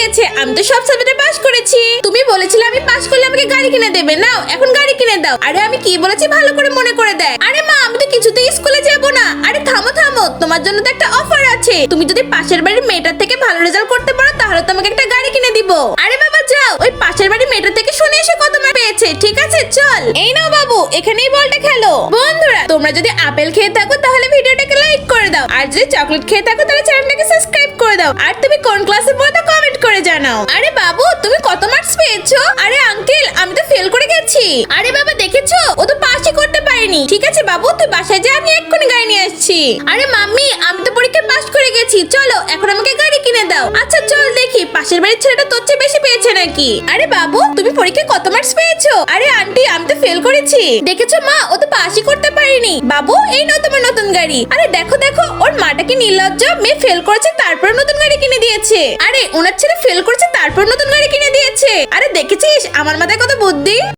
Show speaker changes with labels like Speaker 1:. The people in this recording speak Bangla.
Speaker 1: গেছে আমি তো সব সাবজেক্টে পাস করেছি। তুমি বলেছিলে আমি পাস করলে আমাকে গাড়ি কিনে দেবে। নাও, এখন গাড়ি কিনে দাও। আরে আমি কি বলেছি? ভালো করে মনে করে দেয় আরে মা, আমি তো কিছুতেই স্কুলে যাব না। আরে থামো থামো, তোমার জন্য তো একটা অফার আছে। তুমি যদি পাশের বাড়ির মেয়েটার থেকে ভালো রেজাল্ট করতে পারো, তাহলে তোমাকে একটা গাড়ি কিনে দিব। আরে বাবা, যাও। ওই পাশের বাড়ির মেয়েটার থেকে শুনে এসে কত মার পেয়েছে। ঠিক আছে, চল। এই নাও বাবু, এখানেই বলটা খেলো। বন্ধুরা, তোমরা যদি আপেল খেয়ে থাকো, তাহলে ভিডিওটাকে লাইক করে দাও। আর যদি চকলেট খেয়ে থাকো, তাহলে চ্যানেলটাকে সাবস্ক্রাইব করে দাও। আর তুমি কোন ক্লাসে পড়ো, তা কমেন্ট করে জানাও। আরে বাবু, তুমি কত মার্কস পেয়েছ? আরে আঙ্কেল আমি তো ফেল করে গেছি। আরে বাবা, দেখেছ? ও তো পাসই করতে পারেনি। ঠিক আছে বাবু, তুই বাসায় যা, আমি এক্ষুনি গাড়ি নিয়ে আসছি। আরে মাম্মি, আমি তো পরীক্ষায় পাস করে গেছি। চলো, এখন আমাকে গাড়ি কিনে দাও। আচ্ছা চল দেখি, পাশের বাড়ির ছেলেটা তোর চেয়ে বেশি পেয়েছে নাকি? আরে বাবু, তুমি পরীক্ষায় কত মার্কস পেয়েছ? আরে আন্টি আমি তো ফেল করেছি। দেখেছ মা, ও তো পাসই করতে পারেনি। বাবু, এই নাও তোমার নতুন গাড়ি। আরে দেখো দেখো, ওর মাটা কি নির্লজ্জ? মেয়ে ফেল করেছে তারপর নতুন গাড়ি দিয়েছে। আরে, ওনার ছেলে ফেল করেছে, তারপর নতুন গাড়ি কিনে দিয়েছে। আরে, দেখেছিস? আমার মাথায় কত বুদ্ধি।